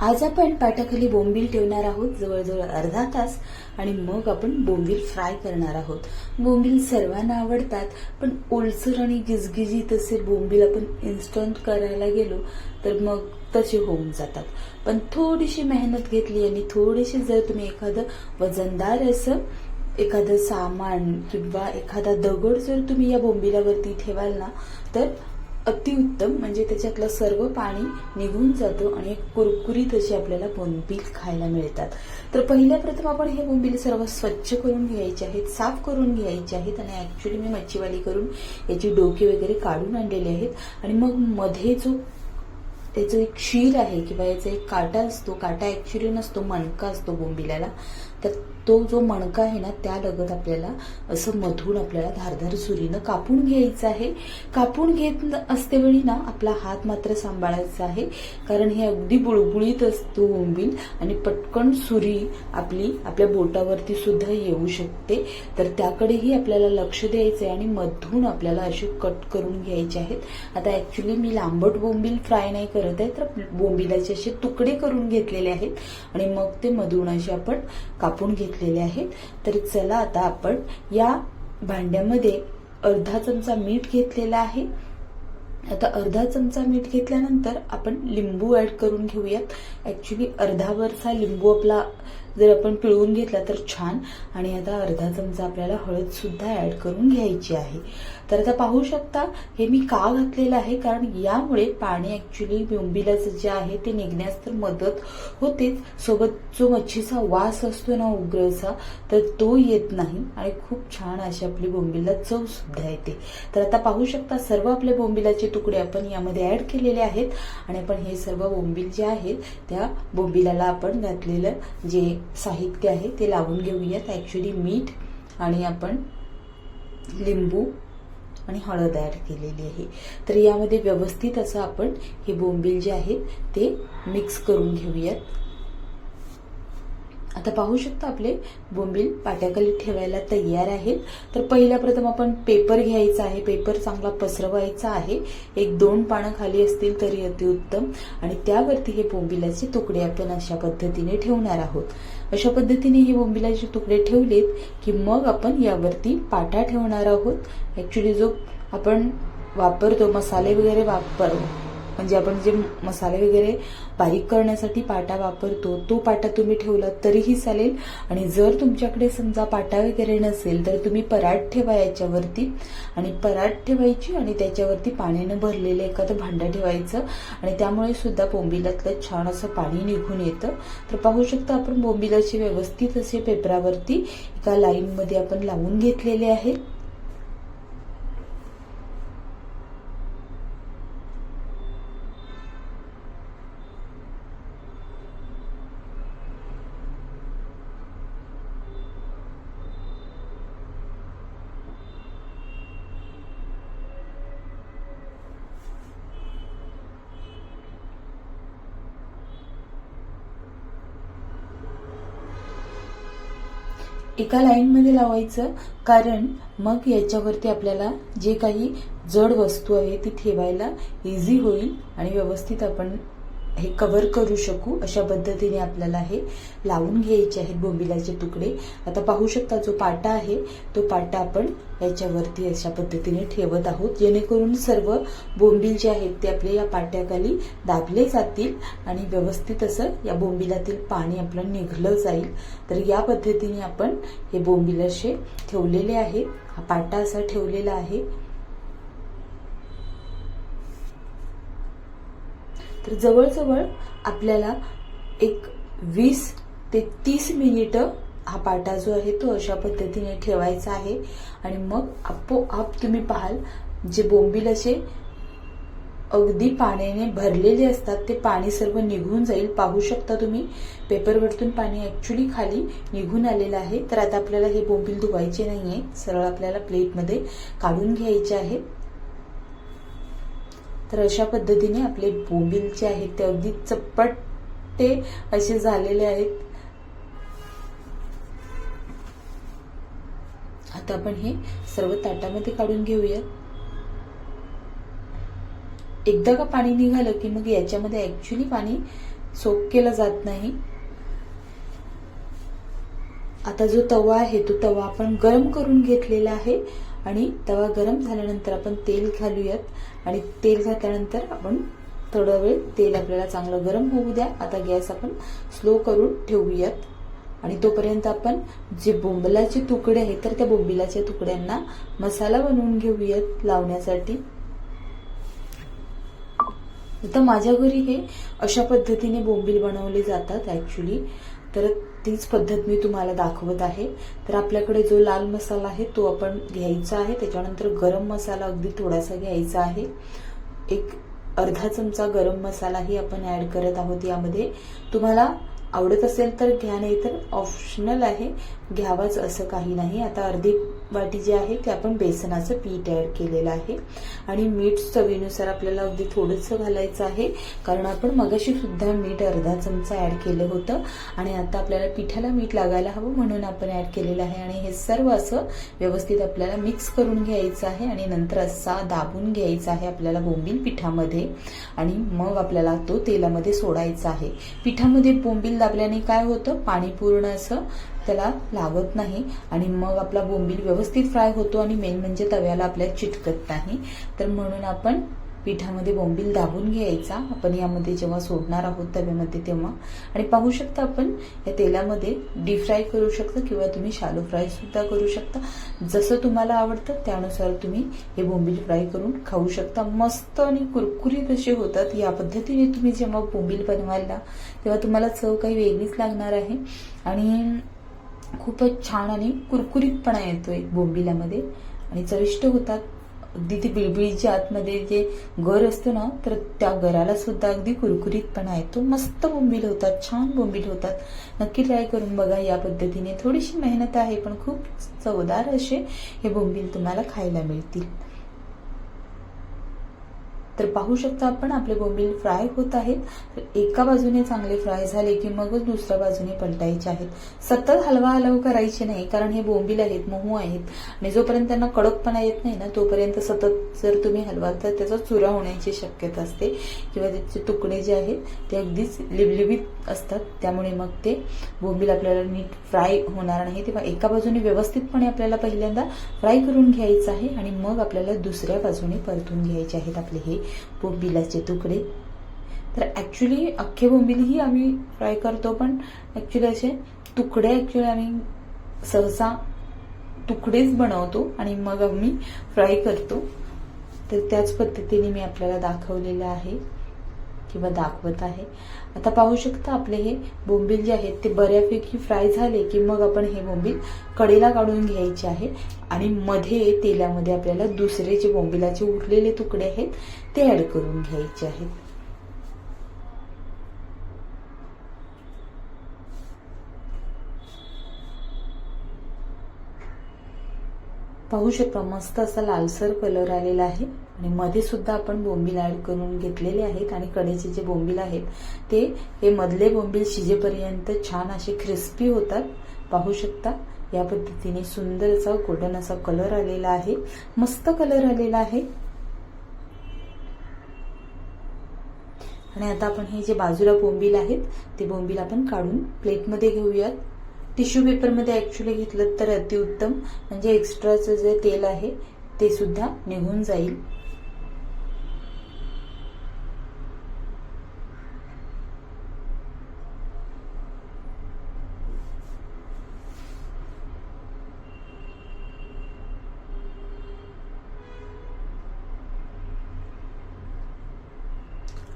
आज आपण पाटाखाली बोंबील ठेवणार आहोत जवळजवळ अर्धा तास आणि मग आपण बोंबील फ्राय करणार आहोत. बोंबील सर्वांना आवडतात पण ओलसर आणि गिजगिजीत असे बोंबील आपण इन्स्टंट करायला गेलो तर मग तसे होऊन जातात. पण थोडीशी मेहनत घेतली आणि थोडीशी जर तुम्ही एखादं वजनदार असं एखादं सामान किंवा एखादा दगड जर तुम्ही या बोंबिलावरती ठेवाल ना तर अतिउत्तम म्हणजे त्याच्यातलं सर्व पाणी निघून जातं आणि एक कुरकुरीत अशी आपल्याला बोंबील खायला मिळतात. तर पहिल्या प्रथम आपण हे बोंबील सर्व स्वच्छ करून घ्यायचे आहेत साफ करून घ्यायचे आहेत आणि ऍक्च्युली मी मच्छीवाली करून याची डोके वगैरे काढून आणलेले आहेत. आणि मग मध्ये जो त्याचं एक क्षीर आहे किंवा याचा एक काटा असतो काटा ऍक्च्युली नसतो मणका असतो बोंबिल्याला तर तो जो मणका आहे ना त्या लगत आपल्याला असं मधून आपल्याला धारधार सुरीनं कापून घ्यायचं आहे. कापून घेत असतेवेळी ना आपला हात मात्र सांभाळायचा आहे. कारण हे अगदी बुळबुळीत असतो बोंबील आणि पटकन सुरी आपली आपल्या बोटावरती सुद्धा येऊ शकते. तर त्याकडेही आपल्याला लक्ष द्यायचं आहे आणि मधून आपल्याला असे कट करून घ्यायचे आहेत. आता ऍक्च्युली मी लांबट बोंबील फ्राय नाही करत आहे तर बोंबिलाचे असे तुकडे करून घेतलेले आहेत. आणि मग ते मधून असे आपण कापून घेतलेले आहेत. तर चला आता आपण या भांड्यामध्ये अर्धा चमचा मीठ घेतलेला आहे. आता अर्धा चमचा मीठ घेतल्यानंतर आपण लिंबू ऍड करून घेऊयात. ऍक्च्युली अर्धावरचा लिंबू आपला जर आपण पिळवून घेतला तर छान. आणि आता अर्धा चमचा आपल्याला हळद सुद्धा ऍड करून घ्यायची आहे. तर आता पाहू शकता हे मी का घातलेलं आहे? कारण यामुळे पाणी ऍक्च्युली बोंबिलाचं जे आहे ते निघण्यास तर मदत होतेच. सोबत जो मच्छीचा वास असतो ना उग्रचा तर तो येत नाही. आणि खूप छान अशी आपली बोंबिला चव सुद्धा येते. तर आता पाहू शकता सर्व आपले बोंबिलाचे तुकडे आपण यामध्ये ऍड केलेले आहेत. आणि आपण हे सर्व बोंबील जे आहेत त्या बोंबिलाला आपण घातलेलं जे साहित्य आहे ते लावून घेऊयात. ॲक्च्युली मीठ आणि आपण लिंबू आणि हळद ॲड केलेली आहे. तर यामध्ये व्यवस्थित असं आपण हे बोंबील जे आहेत ते मिक्स करून घेऊयात. आता पाहू शकता आपले बोंबील पाट्याखाली ठेवायला तयार आहेत. तर पहिल्या प्रथम आपण पेपर घ्यायचा आहे. पेपर चांगला पसरवायचा आहे. एक दोन पानं खाली असतील तरी अतिउत्तम. आणि त्यावरती हे बोंबिलाचे तुकडे आपण अशा पद्धतीने ठेवणार आहोत. अशा पद्धतीने हे बोंबिलाचे तुकडे ठेवलेत की मग आपण यावरती पाटा ठेवणार आहोत. ॲक्च्युली जो आपण वापरतो मसाले वगैरे वापर म्हणजे आपण जे मसाले वगैरे बारीक करण्यासाठी पाटा वापरतो तो पाटा तुम्ही ठेवला तरीही चालेल. आणि जर तुमच्याकडे समजा पाटा वगैरे नसेल तर तुम्ही पराठ ठेवा याच्यावरती. आणि पराठ ठेवायची आणि त्याच्यावरती पाण्यानं भरलेलं एखादं भांडं ठेवायचं. आणि त्यामुळे सुद्धा बोंबिलातलं छान असं पाणी निघून येतं. तर पाहू शकता आपण बोंबिलाचे व्यवस्थित असे पेपरावरती एका लाईनमध्ये आपण लावून घेतलेले आहेत. एका लाईनमध्ये लावायचं. कारण मग याच्यावरती आपल्याला जे काही जड वस्तू आहे ती ठेवायला इझी होईल आणि व्यवस्थित आपण हे कवर करू शकू अशा पद्धतीने आपल्याला हे लावून घ्यायचे आहेत बोंबिलाचे तुकडे. आता पाहू शकता जो पाटा आहे तो पाटा आपण याच्यावरती अशा पद्धतीने ठेवत आहोत. जेणेकरून सर्व बोंबील जे आहेत ते आपले या पाट्याखाली दाबले जातील आणि व्यवस्थित असं या बोंबिलातील पाणी आपलं निघलं जाईल. तर या पद्धतीने आपण हे बोंबील असे ठेवलेले आहे. हा पाटा असा ठेवलेला आहे. तर जवळजवळ आपल्याला एक वीस ते तीस मिनिटं हा पाटा जो आहे तो अशा पद्धतीने ठेवायचा आहे. आणि मग आपोआप तुम्ही पाहाल जे बोंबील असे अगदी पाण्याने भरलेले असतात ते पाणी सर्व निघून जाईल. पाहू शकता तुम्ही पेपरवरतून पाणी ॲक्च्युली खाली निघून आलेलं आहे. तर आता आपल्याला हे बोंबील धुवायचे नाही आहे सरळ आपल्याला प्लेटमध्ये काढून घ्यायचे आहे. तर अशा पद्धतीने आपले बोंबील जे आहेत ते अगदी चप्पटे असे झालेले आहेत. आता आपण हे सर्व ताटामध्ये काढून घेऊयात एकदा का पाणी निघालं की मग याच्यामध्ये ऍक्च्युली पाणी सोप केलं जात नाही. आता जो तवा आहे तो तवा आपण गरम करून घेतलेला आहे. आणि तवा गरम झाल्यानंतर आपण तेल घालूयात. आणि तेल घातल्यानंतर आपण थोडा वेळ तेल आपल्याला चांगलं गरम होऊ द्या. आता गॅस आपण स्लो करून ठेवूयात. आणि तोपर्यंत आपण जे बोंबलाचे तुकडे आहेत तर त्या बोंबिलाच्या तुकड्यांना मसाला बनवून घेऊयात लावण्यासाठी. आता माझ्या घरी हे अशा पद्धतीने बोंबील बनवले जातात ॲक्च्युली तर तीच पद्धत मी तुम्हाला दाखवत आहे. तर आपल्याकडे जो लाल मसाला आहे तो आपण घ्यायचा आहे. त्याच्यानंतर गरम मसाला अगदी थोडासा घ्यायचा आहे. एक अर्धा चमचा गरम मसालाही आपण ॲड करत आहोत यामध्ये. तुम्हाला आवडत असेल तर घ्या नाही तर ऑप्शनल आहे. घ्यावाच असं काही नाही. आता अर्धी वाटी जे आहे ते आपण बेसनाचं पीठ ऍड केलेलं आहे. आणि मीठ चवीनुसार आपल्याला अगदी थोडंसं घालायचं आहे. कारण आपण मगाशी सुद्धा मीठ अर्धा चमचा ऍड केलं होतं. आणि आता आपल्याला पिठाला मीठ लागायला हवं म्हणून आपण ऍड केलेलं आहे. आणि हे सर्व असं व्यवस्थित आपल्याला मिक्स करून घ्यायचं आहे. आणि नंतर असा दाबून घ्यायचा आहे आपल्याला बोंबील पिठामध्ये. आणि मग आपल्याला तो तेलामध्ये सोडायचा आहे. पिठामध्ये बोंबील दाबल्याने काय होतं? पाणी पूर्ण असं त्याला लागत नाही आणि मग आपला बोंबील व्यवस्थित फ्राय होतो आणि मेन म्हणजे तव्याला आपल्या चिटकत नाही. तर म्हणून आपण पिठामध्ये बोंबील दाबून घ्यायचा. आपण यामध्ये जेव्हा सोडणार आहोत तव्यामध्ये तेव्हा. आणि पाहू शकता आपण या तेलामध्ये डीप फ्राय करू शकता किंवा तुम्ही शालो फ्राय सुद्धा करू शकता. जसं तुम्हाला आवडतं त्यानुसार तुम्ही हे बोंबील फ्राय करून खाऊ शकता. मस्त आणि कुरकुरीत असे होतात. या पद्धतीने तुम्ही जेव्हा बोंबील बनवायला तेव्हा तुम्हाला चव काही वेगळीच लागणार आहे. आणि खूपच छान आणि कुरकुरीतपणा येतोय बोंबिलामध्ये. आणि चविष्ट होतात. अगदी ती बिळबिळीच्या आतमध्ये जे गर असतो ना तर त्या गराला सुद्धा अगदी कुरकुरीतपणा येतो. मस्त बोंबील होतात छान बोंबील होतात. नक्की ट्राय करून बघा या पद्धतीने. थोडीशी मेहनत आहे पण खूप चवदार असे हे बोंबील तुम्हाला खायला मिळतील. तर पाहू शकता आपण आपले बोंबील फ्राय होत आहेत. तर एका बाजूने चांगले फ्राय झाले की मगच दुसऱ्या बाजूने पलटायचे आहेत. सतत हलवा हलव करायचे नाही कारण हे बोंबील आहेत मोहू आहेत. आणि जोपर्यंत त्यांना कडकपणा येत नाही ना तोपर्यंत सतत जर तुम्ही हलवा तर त्याचा चुरा होण्याची शक्यता असते. किंवा त्याचे तुकडे जे आहेत ते अगदीच लिबलिबीत असतात. त्यामुळे मग ते बोंबील आपल्याला नीट फ्राय होणार नाही. तेव्हा एका बाजूने व्यवस्थितपणे आपल्याला पहिल्यांदा फ्राय करून घ्यायचं आहे आणि मग आपल्याला दुसऱ्या बाजूने परतून घ्यायचे आहेत आपले हे बोंबिलाचे तुकडे. तर ॲक्च्युली अख्खे बोंबिलीही आम्ही फ्राय करतो पण ॲक्च्युली असे तुकडे ॲक्च्युली आम्ही सहसा तुकडेच बनवतो आणि मग आम्ही फ्राय करतो. तर त्याच पद्धतीने मी आपल्याला दाखवलेलं आहे. किंवा दाखवत आहे. आता पाहू शकता आपले हे बोंबील जे आहेत ते बऱ्यापैकी फ्राय झाले की मग आपण हे बोंबील कडेला काढून घ्यायचे आहे आणि मध्ये तेलामध्ये आपल्याला दुसरे जे बोंबिलाचे उरलेले तुकडे आहेत ते ॲड करून घ्यायचे आहेत. पाहू शकता मस्त असा लालसर कलर आलेला आहे. आणि मध्ये सुद्धा आपण बोंबील ऍड करून घेतलेले आहेत आणि कडेचे जे बोंबील आहेत ते हे मधले बोंबील शिजेपर्यंत छान असे क्रिस्पी होतात. पाहू शकता या पद्धतीने सुंदर असा गोल्डन असा कलर आलेला आहे. मस्त कलर आलेला आहे. आणि आता आपण हे जे बाजूला बोंबील आहेत ते बोंबील आपण काढून प्लेटमध्ये घेऊयात. टिश्यू पेपरमध्ये ॲक्च्युली घेतलं तर अतिउत्तम. म्हणजे एक्स्ट्राचं जे तेल आहे ते सुद्धा निघून जाईल.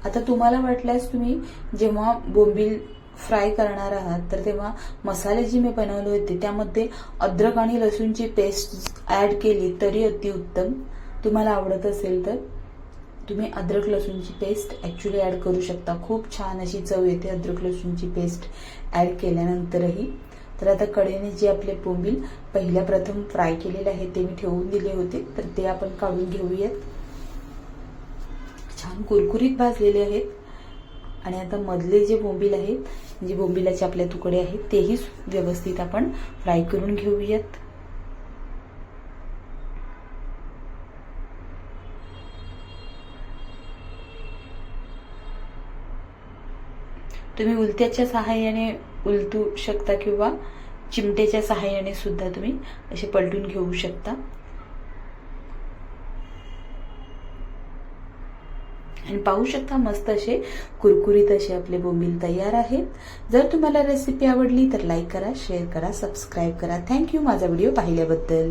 आता तुम्हाला वाटल्यास तुम्ही जेव्हा बोंबील फ्राय करणार आहात तर तेव्हा मसाले जे मी बनवले होते त्यामध्ये अद्रक आणि लसूणची पेस्ट ॲड केली तरी अतिउत्तम तुम्हाला आवडत असेल तर तुम्ही अद्रक लसूणची पेस्ट ॲक्च्युली ॲड करू शकता. खूप छान अशी चव येते अद्रक लसूणची पेस्ट ॲड केल्यानंतरही. तर आता कडेने जे आपले बोंबील पहिल्या प्रथम फ्राय केलेले आहे ते मी ठेवून दिले होते. तर ते आपण काढून घेऊयात. छान कुरकुरीत भाजलेले आहेत. आणि आता मधले जे बोंबील आहेत जे बोंबिलाचे आपले तुकडे आहेत तेही व्यवस्थित आपण फ्राय करून घेऊयात. तुम्ही उलत्याच्या सहाय्याने उलटू शकता किंवा चिमटेच्या सहाय्याने सुद्धा तुम्ही असे पलटून घेऊ शकता. आणि पाहू शकता मस्त असे कुरकुरीत असे आपले बोंबील तयार आहेत. जर तुम्हाला रेसिपी आवडली तर लाईक करा शेअर करा सबस्क्राईब करा. थँक्यू माझा व्हिडिओ पाहिल्याबद्दल.